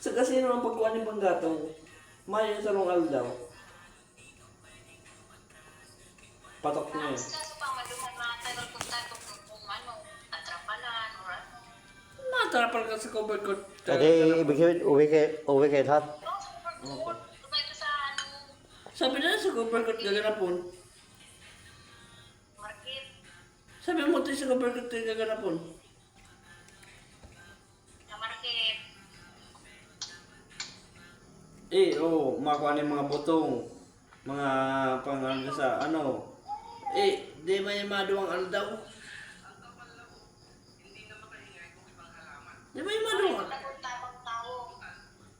Sa kasi naman pagkuhan ng panggatong, mayo sa lungal daw. Patok niya kung ano, atrapalan or ano. Natrapal ka sa cover court. Kasi ibig sabihin, uwi kayo, uwi ko sa ano, Sabi na sa cover court gaganapon. market. Sabi mo tayo sa cover court gaganapon. Eh, oo, oh, makuha ng mga butong. Mga pang ano sa ano. Eh, di ba yung maduwang ano daw? Di ba yung maduwang? Tapang tao.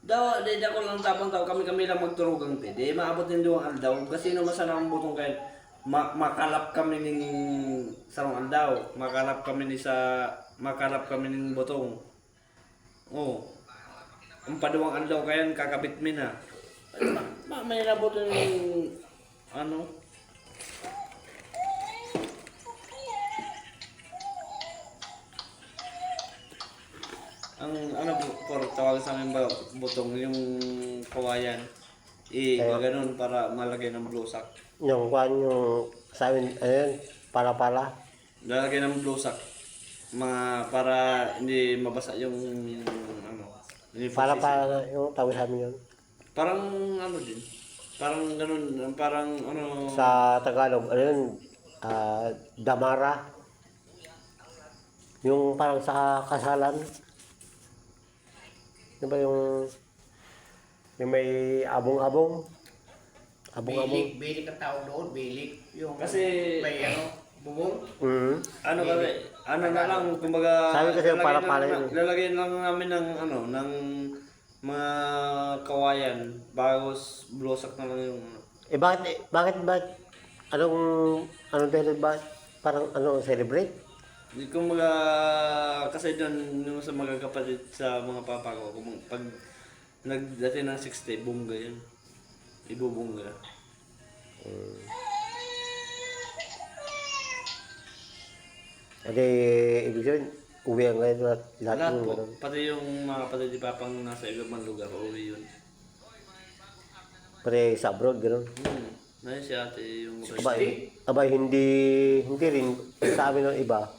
Daw, di ako lang tapang tao, kami-kami lang magturugang te. Di maabot din duwang aldaw. Kasi no masana ang butong kayo. Ma makalap kami ning sarong aldaw. Makalap kami ni sa makalap kami ning butong. Oh. Ang paduwang aldaw kayan kakabit mi na. Ma, ma may nabot yung ano? Ang ano po, tawag sa amin ba butong yung kawayan. Eh, Kaya- ganun para malagay ng blusak. Yung kwan, yung sa amin, ano yun, para-para. Lalagay ng blusak. Mga para hindi mabasa yung Para-para na yung tawag sa amin yun. Parang ano din. Parang ganun, parang ano. Sa Tagalog, ano yun, ah, damara. Yung parang sa kasalan. Di ba yung, yung may abong-abong? Abong-abong. Bilik, bilik ang tawag doon, bilik. Yung Kasi- may ano, bubong. Mhm. ano kasi, ano na lang, kumbaga, Sabi kasi lalagyan para- lang para na- yun eh. Lalagyan lang namin ng ano, ng mga kawayan, bago s- blusak na lang yung ano. Eh bakit, eh, bakit, bakit, anong, anong dahil ba, parang ano, celebrate? Di ko mga, kasi doon yung sa mga kapatid sa mga papa ko, kung pag nagdati ng 60, bungga yun. Ibubungga. Hindi, ibig sabihin, uwi ang ngayon lahat, lahat Lahat yung po, ganun. pati yung mga kapatid ni Papang nasa ibang lugar, uwi yun. Pare sa abroad, gano'n. Hmm. Ngayon si ate yung Abay, abay, hindi, hindi rin sa amin ng iba.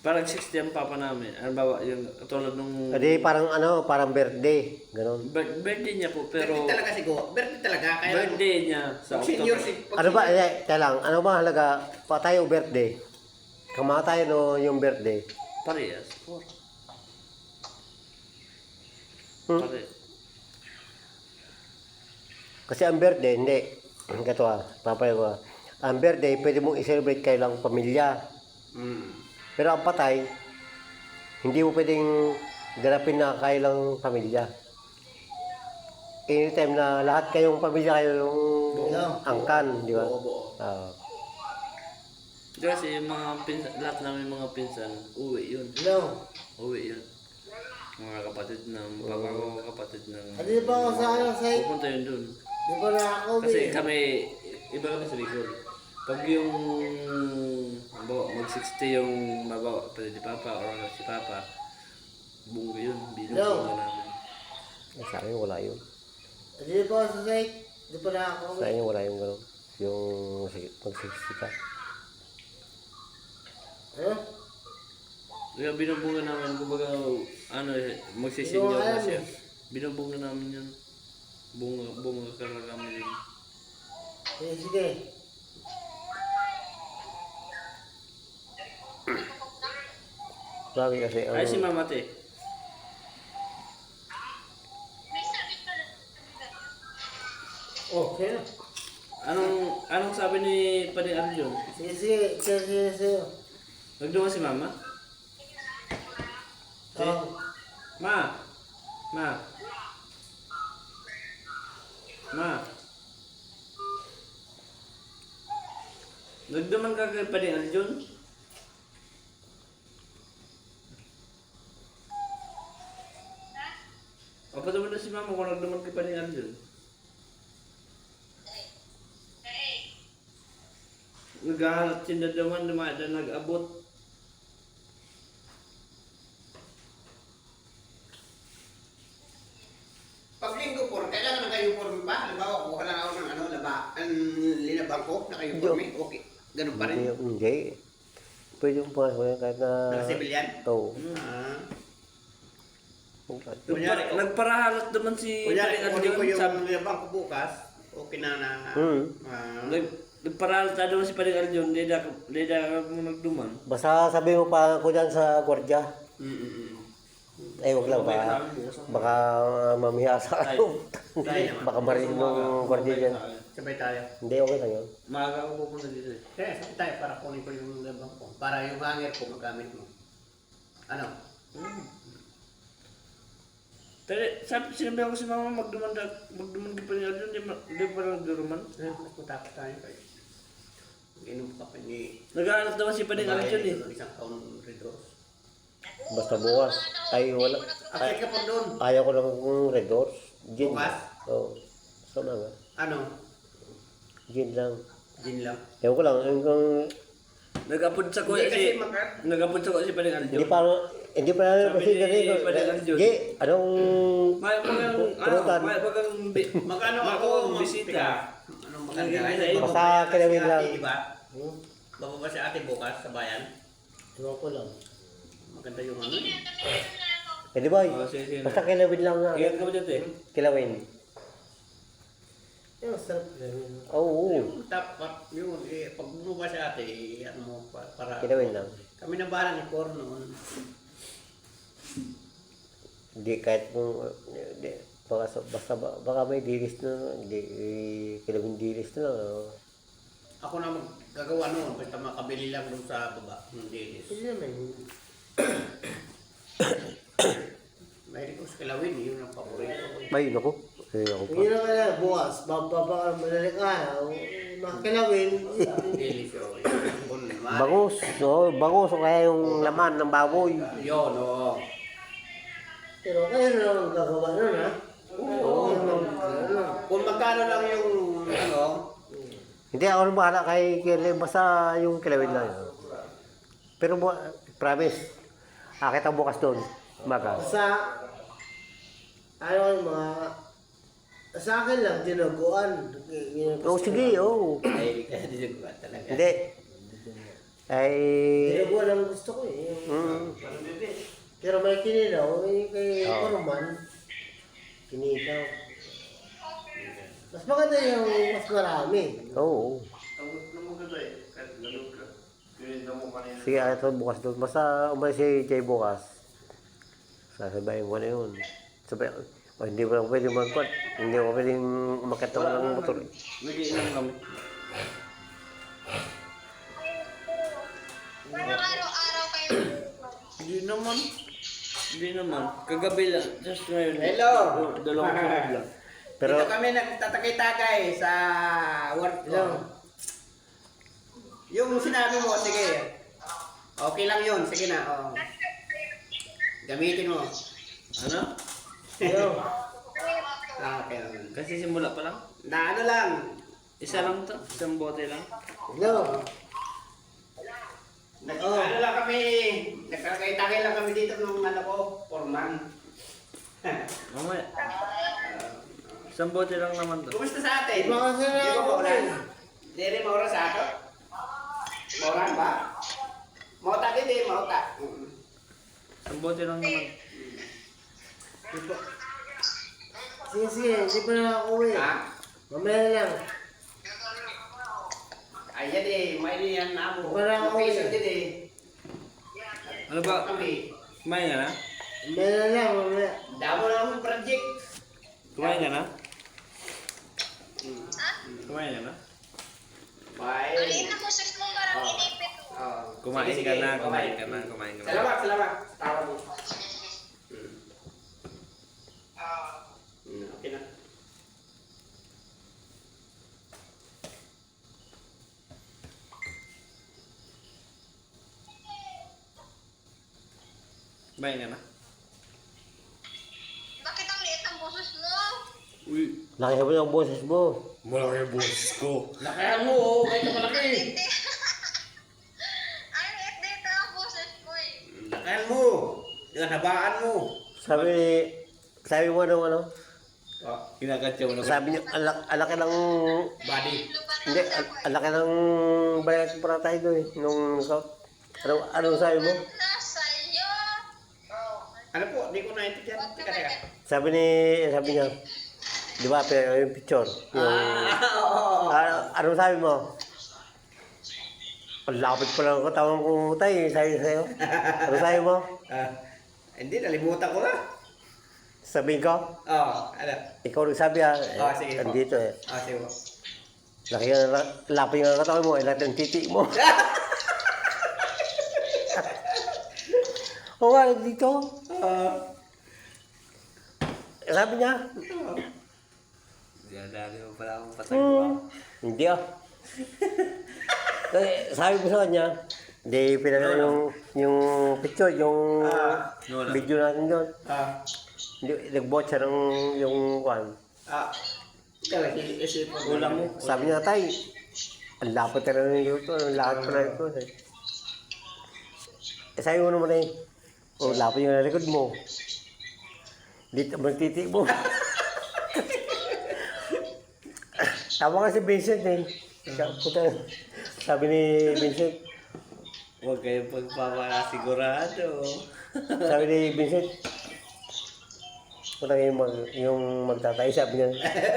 Parang 60 ang papa namin. Ano ba, yung tulad nung Hindi, parang ano, parang birthday, gano'n. bir- birthday niya po, pero Birthday talaga siguro. Birthday talaga. Kaya birthday niya sa pag senior October. si... pag Ano ba, eh, teka lang, ano ba halaga, pa tayo birthday? Kama tayo no, yung birthday. Parehas. Four. Hmm? Pare. Kasi ang birthday, hindi. Ito ah, papaya ko ah. Ang birthday, pwede mong i-celebrate kayo lang pamilya. Hmm. Pero ang patay, hindi mo pwedeng ganapin na kayo lang pamilya. Anytime na lahat kayong pamilya kayo yung Buo. angkan, di ba? Buo, buo. Ah. Kasi yung mga pinsan, lahat namin mga pinsan, uwi yun. No. Uwi yun. Mga kapatid ng papa ko, kapatid ng... Hindi pa ako sa ano, sa Pupunta yun dun. Di ba na ako, Kasi eh. kami, iba kami sa Bicol. Pag yung, halimbawa, mag-60 yung mabawa, pwede ni Papa or si Papa, bungo yun, binubungo No. namin. Eh, Sa akin wala yun. Hindi pa ako sa site. Di pa na ako. Sa inyo wala yung gano'n. Yung sig- magsisika. Ano? Kaya binubunga namin, kumbaga, ano, eh, Hindi ko na siya. eh. Binubunga namin yun. Bunga, bunga ka lang kami din. Sige, sige. Sabi kasi, Ay, si ang, Mama Te. Oh, kaya na. Anong, anong sabi ni Pading Arjun? Sige, sige. Sige, sige, sige. Si Mama? Te? Oh. Ma! Ma! Ma! Nagduman ka kay Pading Arjun? Papadaman na si mama kung ano nagdamag ka pa ni Angel. Naghahanap si Dadaman, dumada nag-abot. Pag linggo po, kailangan na kayo form pa. Halimbawa, kuha lang ako ng ano, laba, ang linabang ko, na kayo form eh. Okay. Ganun pa rin. Hindi. Pwede yung pangasok yan kahit na... Nakasebilyan? Oo. Nagpara- Kunyari, oh. Nagparahalat naman si Kunyari, Paring kunin ko Aljon. yung Sabi, bangko bukas, okay na na. Hmm. Ah. nag- nagparahalat na naman si. Hindi na, hindi na mo nagduman. Basta sabi mo pa ko dyan sa gwardiya. Mm, mm, mm. Eh, wag lang ba? Baka mamiya sa ano. Baka marinig ng gwardiya dyan. Sabay tayo. Hindi, okay lang yun. Maaga ako pupunta dito eh. Kaya sabay tayo para kunin ko yung bangko. Para yung hanger ko magamit mo. Ano? Pero sabi, sinabi ako si mama magduman da, magduman di pa niya doon, di, pa lang duruman. Eh, mas matakot tayo kayo. Inom ka pa ni... Naghahanap naman si Paring Aljon eh. Isang taon red. Basta bukas. Ay, wala. Akit ka pa doon. Ayaw ko lang ng red. Gin. Bukas? Oo. Sama nga. Ano? Gin lang. Gin lang. Ewan ko lang. Yung, yung, Nag-upod sa kuya Hindi kasi si... Nag-upod sa kuya si Paring Aljon. hindi pa, hindi pa namin Sabi kasi ni ganito. Padre. Hindi, anong... May bagang, ano, may bagang, bi, Magkano ako bisita. Anong maganda? Ay, Basta bababa si kilawin ate, lang. di ba? Hmm? Bababa si ate bukas sa bayan. Ewan ko lang. Maganda yung ano. Eh, di ba? Oh, sige, sige. Basta kilawin lang nga. Ingat ka ba dito eh? Kilawin. Yung sarap lang. Oo. Yung top up, yun, eh, pag bumaba si ate, eh, ano mo, pa- para... Kilawin lang. Kami na bahala ni Cor noon. Hindi kahit kung... Hindi. Baka, sa- basta, ba- baka may dilis na. Hindi. eh, Kilawin dilis na. oh. Ako na maggagawa noon, basta makabili lang doon sa baba. Hindi. Hindi naman. Mahilig ko sa kilawin, yun ang paborito ko. Ay, naku. Eh, ako pa. Hindi na kaya bukas. Bababa ka madaling araw. Makilawin. Naman. Bangus. No, bangus. O kaya yung laman ng baboy. Yun, oo. Pero kayo na lang gagawa nun ha. Oo. Kung magkano lang yung, ano, Hindi ako nang bahala kay Kyle. Basta yung kilawin lang yun. Pero bu- promise. Akit ang bukas doon. Maga. Sa ano yung mga sa akin lang ang Oo, gusto sige. Oo. mahilig ka din ba talaga? Hindi. Ay... ko. Dinaguan ang gusto ko eh. Mm, Pero may kinilaw, eh, kay Oo. Corman, kinilaw. Mas maganda yung mas marami. oo. Ka ka. Kanina. Sige, akit ang bukas doon. Basta umalis si Jay bukas. Sasabayin ko na yun. Sabay, oh, hindi mo lang pwede magkwat. Hindi ko pwedeng umakit ng motor. Nag-iinam kami. Parang araw-araw kayo. Hindi naman. Hindi naman. Kagabi lang. Just ngayon. Hello. Dalawang sunod lang. Pero, Dito kami nagtatagay-tagay sa work ko. Yung sinabi mo, sige. Okay lang yun, sige na. Oh. Gamitin mo. Ano? Yo, Ah, okay lang. Kasi simula pa lang. Na ano lang, Isa lang to. Isang bote lang. yo. nag, Oh. ano lang kami, nagtatagay-tagay lang kami dito nung ano ko, foreman. Mamaya. Isang bote lang naman to. Kumusta sa atin? Mga sana Di ba. Di rin maura sa ato? Mauran ba? Mauta din eh, mauta. Mm. Isang bote lang naman. Sige, sige, hindi pa na ako uwi. Ha? Mamaya na lang. Ayan eh, may yan na ako. Wala ako eh. din eh. Ano ba? Kami. Kumain ka na? Mamaya na lang, mamaya. Damo na akong project. Kumain ka na? Kumain ka na? Bye. Maliit na mo parang inipit. Oh. Kumain ka na, kumain ka na, kumain ka na. Salamat, salamat. Tawa mo. Hmm. Hmm, Okay na. Ka na? Bakit ang liit ang boses mo? Uy, laki mo yung boses mo. malaki yung boses ko. Lakayan mo, oh. Kahit malaki. Hindi. Ang liit dito ang boses mo eh. Lakayan mo. Yung habaan mo. Sabi, sabi mo ano, ano? Oh, Kinakatya mo na. Sabi niyo, alak, alaki lang body. Lupa Hindi, al- ang laki ng bayad para tayo doon eh. Nung, ano, anong sabi mo? Oh. Ano po? Hindi ko naintindihan. Teka, teka. Sabi ni, sabi niya, di ba, pero yung picture. Yung, Ah, oo, ano, anong sabi mo? Ang lapit pa lang ang katawan ko tayo, sabi sa'yo. Ano sabi mo? Ah, hindi, nalimutan ko na. Sabihin ko, Oo, ano? ikaw nagsabi ha. Eh, Ah, sige po. Andito eh. Ah, sige po. Laki nga, lapit nga ang katawan mo, ilan ang titi mo. Oo nga, dito. Ah, Sabi niya, Dali mo pala akong pasagwa. Hmm. Hindi ah. Kasi sabi ko sa kanya, hindi pinala yung, yung picture, yung Ah, wala. video natin doon. ah, Hindi, nag-bot siya ng yung kwan. ah. Teka, isipin ko. Ulam mo. Sabi niya, tay, ang lapot na rin yung ito, ang lahat pa na ito. Eh, sabi mo naman eh, oh, lapot yung likod mo. Dito, magtiti mo. Tama nga si Vincent eh. Siya, puta, sabi ni Vincent, Huwag kayong pagpapakasigurado. sabi ni Vincent, puta yung, mag, yung magtatay, sabi niya,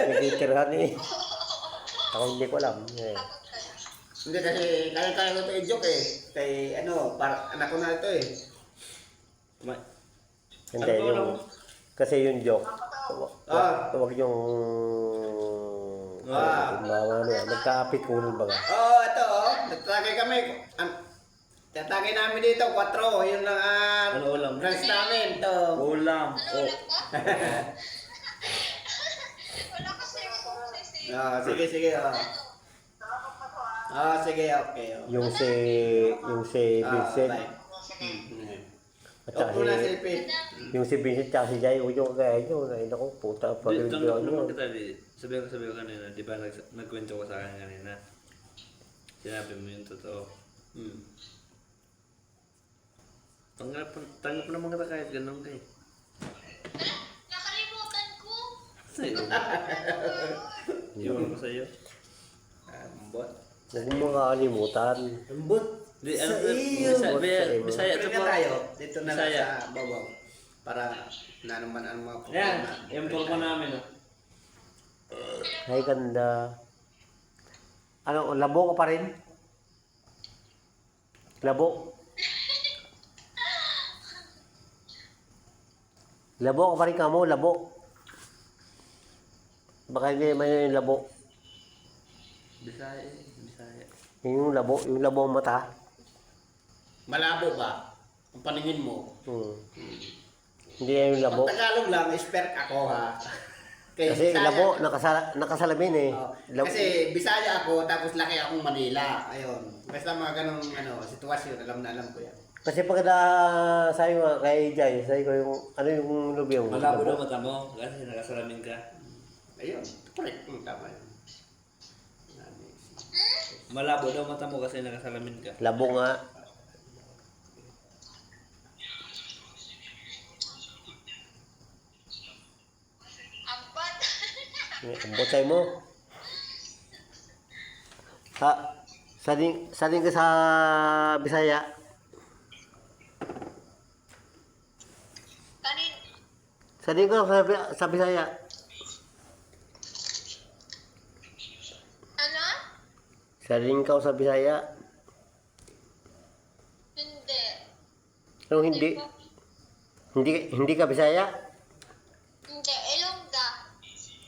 nagtitirahan eh. Ako hindi ko alam. Eh. Hindi kasi, kaya-kaya ko ito i-joke eh. Kay, ano, par anak ko na ito eh. Hindi, Ano yung, kasi yung joke, Ah. wag yung, Ah. mga ano yan, magkaapit kunin baga. Oo, oh, ito oh. Nagtagay kami. An Tatagay namin dito, 4. Yun lang ang Ano ulam? branch namin. Ito. Ulam. Oh. Wala kasi yung sisi. Ah, sige, sige. Oh. Ah, sige, okay. Oh. Yung si, yung si Ah, Vincent. At saka Opo na, si, yung si Vincent at si Jai, huwag yung kaya nyo, ay naku, puta, pag Di- yung tanggap nyo. naman kita di. Sabi ko sabi ko kanina, di ba nag, nagkwento ko sa akin kanina? Sinabi mo yung totoo. Hmm. Tanggap, tanggap naman kita kahit ganun kay. Nakalimutan ko. Sa'yo. Iwan ko sa'yo. Ah, bot. Huwag mo makakalimutan. Lambot. Di, Sa ano, iyo. Bisaya, Bisaya, Bisaya Tuloy to na po. tayo. Dito na lang Bisaya. sa babaw. Para na naman ang mga Yan, problema. yung po namin. Oh. Ay, ganda. Ano, labo ka pa rin? Labo? Labo ka pa rin ka mo, labo. Baka hindi naman yung labo. Bisaya, Bisaya. Yung labo, yung labo ang mata. Malabo ba? Ang paningin mo. Hmm. Hindi yan yung labo. Pag Tagalog lang, expert ako ha. Kay Kasi Bisaya- labo, nakasala, nakasalamin eh. Oo. Labo. Kasi Bisaya ako, tapos laki akong Manila. Ayun. Basta mga ganong ano, sitwasyon, alam na alam ko yan. Kasi pag na, sabi mo kay Jai, sabi ko yung, ano yung lubi yung Malabo daw mata mo kasi nakasalamin ka. Ayun, correct. Hmm, tama yun. Malabo daw mata mo kasi nakasalamin ka. Labo nga. Ang botay mo. Sa, saling, saling ka sa Bisaya. Kanin. Saling ka sa, sa Bisaya. Ano? Saling ka sa Bisaya. Hindi. Ano hindi? Hindi, hindi ka Bisaya?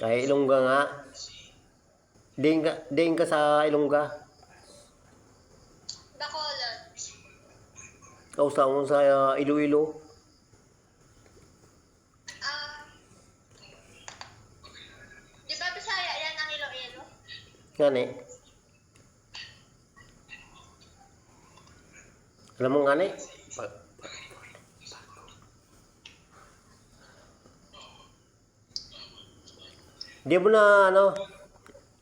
Hindi. Ilongga. Nga. Diin ka, diin ka sa Ilongga. Bacolod. Kausa mo sa uh, Iloilo. Ah. Di ba Bisaya yan ang Iloilo? Eh. Alam mo nga eh. Pa- Di mo na ano.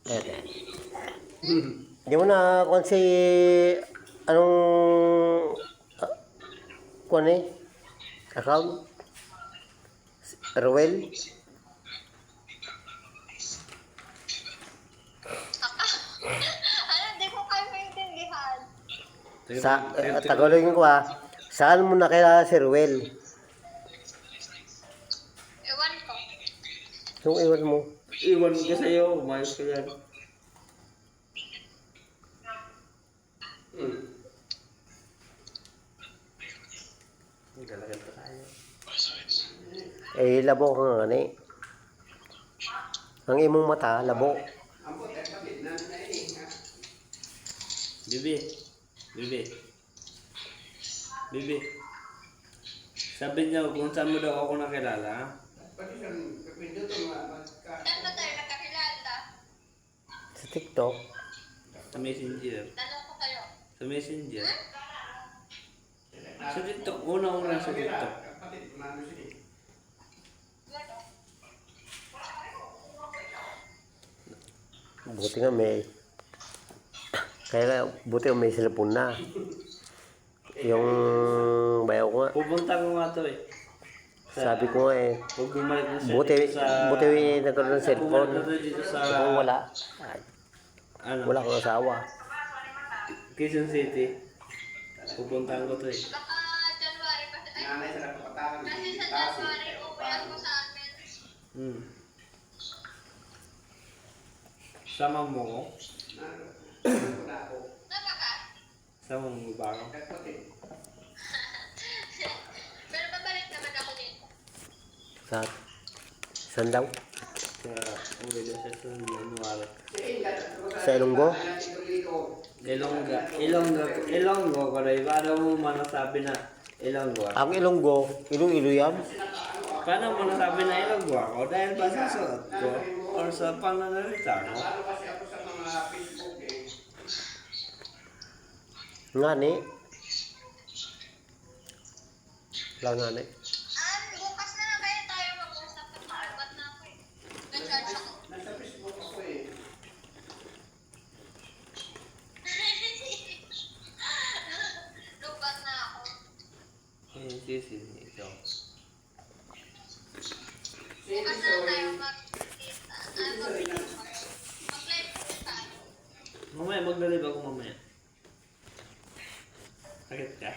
Eh, eh. Di mo na kung si anong uh, kung eh account Ruel Aka. Sa, eh, Tagalogin ko ah. Saan mo nakilala si Ruel? Ewan ko. Yung iwan mo. Iwan ko sa'yo, umayos ka yan. Hmm. Galagal pa tayo. Eh, labo ka nga ni. Ang imong mata, labo. Bibi. Bibi. Bibi. Sabi niya kung saan mo daw ako nakilala. Pati sa kapindot ang mga magka... Saan ba tayo nakakilala? Sa TikTok. Sa messenger. Tanong ko kayo. Sa messenger. Sa TikTok. Una-una sa TikTok. Buti nga may... Kaya buti nga may cellphone na. Yung bayaw ko nga. Pupunta ko nga to eh. Sabi ko nga eh. Huwag bumalik na Buti, sa... buti nagkaroon ng cellphone. Kung wala, Ano? wala akong asawa. Quezon City. Pupuntahan ko to eh. Baka January pa. Ay, Nanay sa kapatagan. kasi sa January, uwi ako sa amin. Hmm. Sama mo ko? Tama ka? Sama mo ba ako? Pero babalik naman ako dito. Sa... Saan daw? Na siya sa January. Sa Ilonggo? Ilongga. Ilongga. Ilonggo ko na Paano mo manasabi na Ilonggo? Ang Ilonggo, Ilong-Ilo yan. Paano mo nasabi na Ilonggo ako? Dahil ba sa suot ko? Or sa pananalita ko? Sa. Nga ni. Wala nga ni. Ah, bukas na lang kayo tayo mag-usap. Ba't na ako eh. Na-charge ako. Nasa Facebook ako eh. Lubat na ako. Eh, sisi. Ito. Bukas na lang tayo mag-kita. Ah, mag-live po tayo. Mamaya, maglalib ako mamaya. Sakit ka?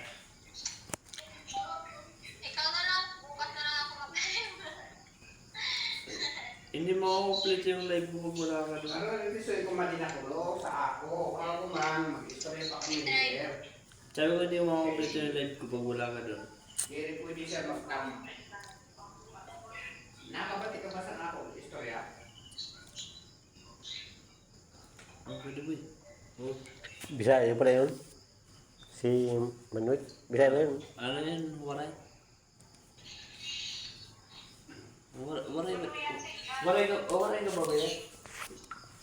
Ikaw na lang. Bukas na lang ako mag-live. Hindi mo complete yung live ko pag wala ka doon. Ano hindi man din ako sa ako. Ako man mag-istorya pa kami. Sabi ko hindi mo complete yung live ko pag wala ka doon. Hindi pwede siya mag-cam. Nakabati ka ba sa ako istorya? Ang pwede boy. Oh. Bisaya pala yun. Si Manuel. Bisaya na yun. Ano yan? Waray? War- Waray ba? Waray ka, oh, waray ka ba ba yan?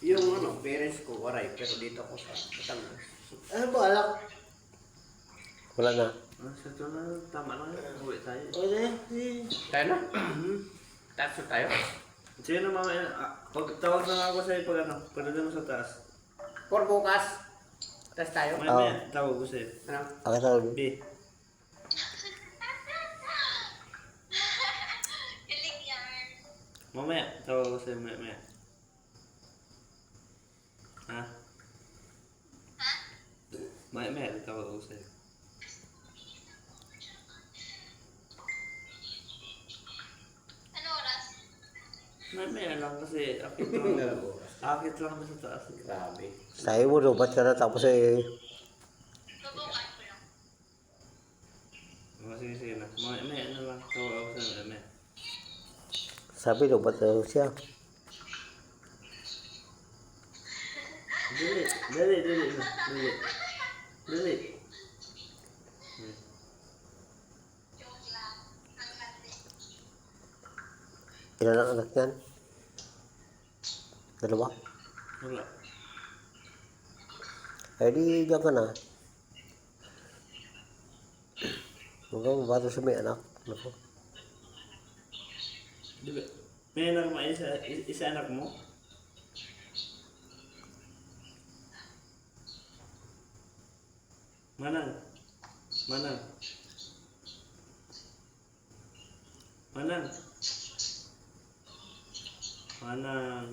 Yung ano, parents ko waray pero dito ako sa Batangas. Ano ba alak? Wala na. Sa ito na, tama na yan. Uwi tayo. Na eh. Tayo na? Tatso tayo? Sige na mamaya. Ah, pag tawag na ako sa'yo pag ano, pagdating mo sa taas. For bukas. Test tayo? Mamaya, tawag ko sa'yo. Ano? Ako tawag. B. Kilig yan. Mamaya, tawag ko sa'yo maya maya. Ha? Ha? Maya maya, tawag ko sa'yo. Lang kasi akit lang. akit lang ako sa taas. Grabe. Sabi mo, lubat ka na tapos eh. Subukan ko lang. Oh, sige, sige na. Maya maya na lang. Tawag ako sa'yo maya maya. Sabi, lubat na siya. Dali, dali, dali na. Dali. Dali. Joke lang. Ang landi. Ilan ang anak niyan? Dalawa? Wala. Eh di, diyan ka na. Huwag kang bato sa may anak. Naku. Di ba? May anak mo, isa, isa anak mo? Manang. Manang. Manang. Manang.